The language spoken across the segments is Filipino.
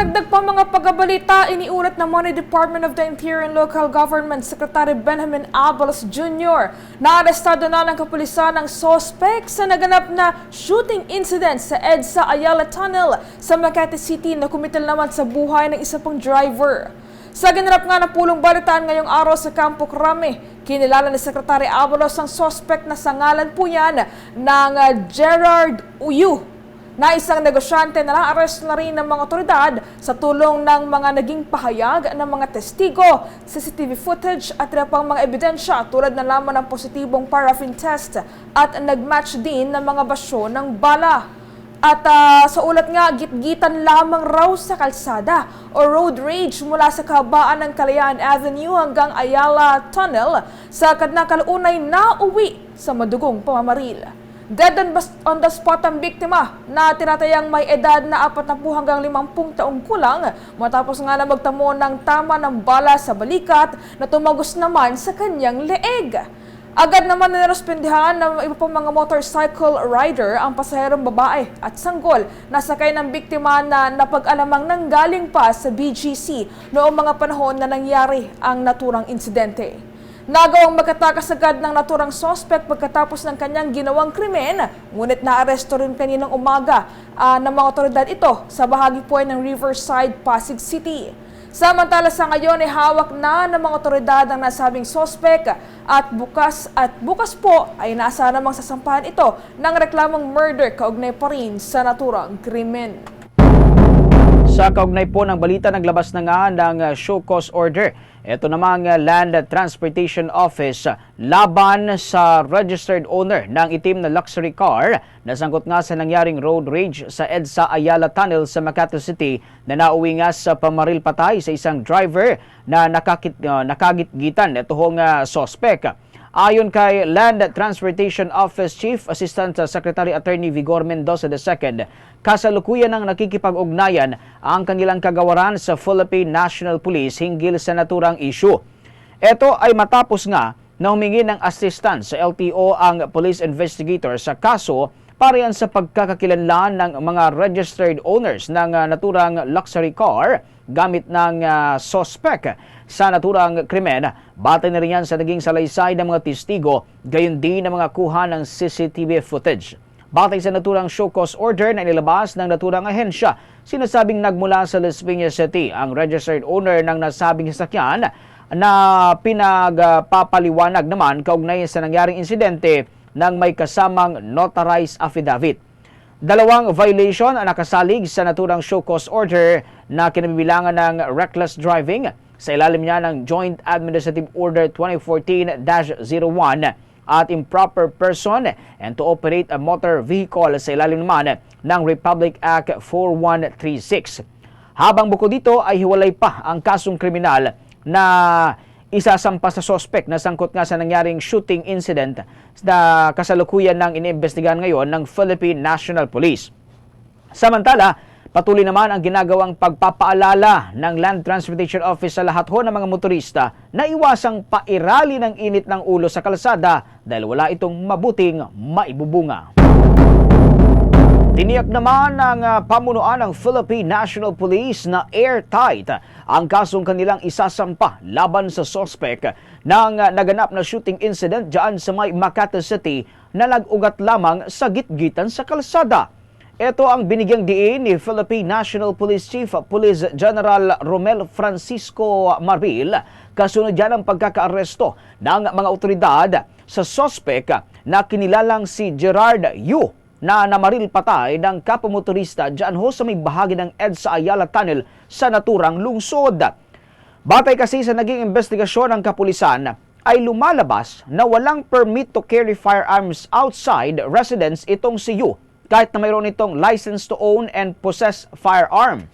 dagdag pa mga pagabalita, iniulat naman ni Department of the Interior and Local Government Secretary Benjamin Abalos Jr. na arestado na ng kapulisan ng sospek sa naganap na shooting incident sa EDSA Ayala Tunnel sa Makati City na kumitil naman sa buhay ng isa pang driver. Sa ganarap nga ng pulong balitaan ngayong araw sa Campo Crame, kinilala ni Secretary Abalos ang sospek na sangalan po yan ng uh, Gerard Uyu na isang negosyante na na-arrest na rin ng mga otoridad sa tulong ng mga naging pahayag ng mga testigo, CCTV footage at iba pang mga ebidensya tulad na laman ng positibong paraffin test at nag-match din ng mga basyo ng bala. At ah, sa ulat nga, gitgitan lamang raw sa kalsada o road rage mula sa kabaan ng Kalayaan Avenue hanggang Ayala Tunnel sa kadnakalunay na uwi sa madugong pamamaril. Dead on, the spot ang biktima na tinatayang may edad na 40 hanggang 50 taong kulang matapos nga na magtamo ng tama ng bala sa balikat na tumagos naman sa kanyang leeg. Agad naman nirespondihan ng iba pang mga motorcycle rider ang pasaherong babae at sanggol na sakay ng biktima na napag-alamang nanggaling pa sa BGC noong mga panahon na nangyari ang naturang insidente. Nagawang magkatakas agad ng naturang sospek pagkatapos ng kanyang ginawang krimen, ngunit naaresto rin kaninang umaga ah, ng mga otoridad ito sa bahagi po ng Riverside, Pasig City. Samantala sa ngayon ay hawak na ng mga otoridad ang nasabing sospek at bukas at bukas po ay nasa namang sasampahan ito ng reklamong murder kaugnay pa rin sa naturang krimen. Sa kaugnay po ng balita, naglabas na nga ng uh, show cause order. Ito namang uh, Land Transportation Office laban sa registered owner ng itim na luxury car na sangkot nga sa nangyaring road rage sa EDSA Ayala Tunnel sa Makati City na nauwi nga sa pamaril patay sa isang driver na nakakit, uh, nakagitgitan. Ito hong uh, sospek. Ayon kay Land Transportation Office Chief Assistant Secretary Attorney Vigor Mendoza II, kasalukuyan ng nakikipag-ugnayan ang kanilang kagawaran sa Philippine National Police hinggil sa naturang issue. Ito ay matapos nga na humingi ng assistance sa LTO ang police investigator sa kaso para yan sa pagkakakilanlan ng mga registered owners ng uh, naturang luxury car gamit ng uh, sospek sa naturang krimen. Batay na rin yan sa naging salaysay ng mga testigo, gayon din ng mga kuha ng CCTV footage. Batay sa naturang show cause order na inilabas ng naturang ahensya, sinasabing nagmula sa Las Piñas City ang registered owner ng nasabing sasakyan na pinagpapaliwanag naman kaugnay sa nangyaring insidente ng may kasamang notarized affidavit. Dalawang violation ang nakasalig sa naturang show cause order na kinabibilangan ng reckless driving sa ilalim niya ng Joint Administrative Order 2014-01 at improper person and to operate a motor vehicle sa ilalim naman ng Republic Act 4136. Habang bukod dito ay hiwalay pa ang kasong kriminal na isasampa sa sospek na sangkot nga sa nangyaring shooting incident na kasalukuyan ng iniimbestigahan ngayon ng Philippine National Police. Samantala, patuloy naman ang ginagawang pagpapaalala ng Land Transportation Office sa lahat ho ng mga motorista na iwasang pairali ng init ng ulo sa kalsada dahil wala itong mabuting maibubunga. Tiniyak naman ng ah, pamunuan ng Philippine National Police na airtight ang kasong kanilang isasampa laban sa sospek ng ah, naganap na shooting incident dyan sa may Makati City na nag-ugat lamang sa gitgitan sa kalsada. Ito ang binigyang diin ni Philippine National Police Chief Police General Romel Francisco Marbil kasunod yan ang pagkakaaresto ng mga otoridad sa sospek na kinilalang si Gerard Yu na namaril patay ng kapamotorista dyan ho sa may bahagi ng EDSA Ayala Tunnel sa naturang lungsod. Batay kasi sa naging investigasyon ng kapulisan, ay lumalabas na walang permit to carry firearms outside residence itong si Yu kahit na mayroon itong license to own and possess firearm.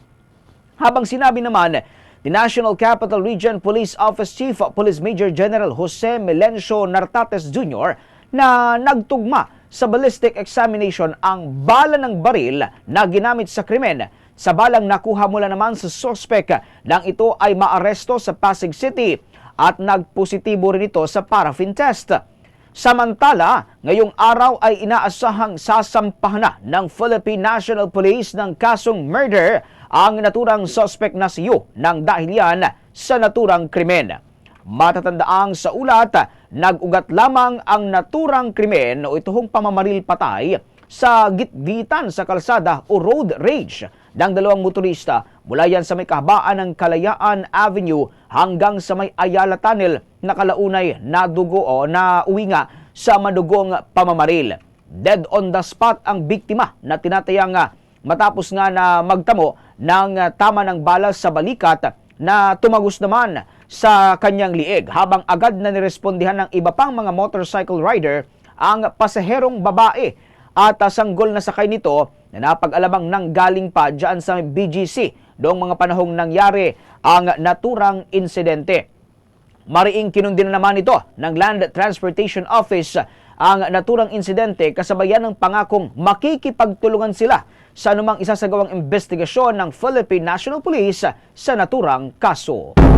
Habang sinabi naman ni National Capital Region Police Office Chief Police Major General Jose Melencio Nartates Jr. na nagtugma sa ballistic examination ang bala ng baril na ginamit sa krimen sa balang nakuha mula naman sa sospek nang ito ay maaresto sa Pasig City at nagpositibo rin ito sa paraffin test. Samantala, ngayong araw ay inaasahang sasampahan na ng Philippine National Police ng kasong murder ang naturang suspect na si Yu ng dahil yan sa naturang krimen. Matatandaang sa ulat, nag-ugat lamang ang naturang krimen o ituhong pamamaril patay sa gitgitan sa kalsada o road rage ng dalawang motorista mula yan sa may kahabaan ng Kalayaan Avenue hanggang sa may Ayala Tunnel na kalaunay nadugo o na uwi nga sa madugong pamamaril. Dead on the spot ang biktima na tinatayang ah, matapos nga na magtamo ng ah, tama ng balas sa balikat na tumagos naman sa kanyang liig habang agad na nirespondihan ng iba pang mga motorcycle rider ang pasaherong babae at sanggol na sakay nito na napag-alabang nang galing pa dyan sa BGC noong mga panahong nangyari ang naturang insidente. Mariing kinundin na naman ito ng Land Transportation Office ang naturang insidente kasabayan ng pangakong makikipagtulungan sila sa anumang isasagawang investigasyon ng Philippine National Police sa naturang kaso.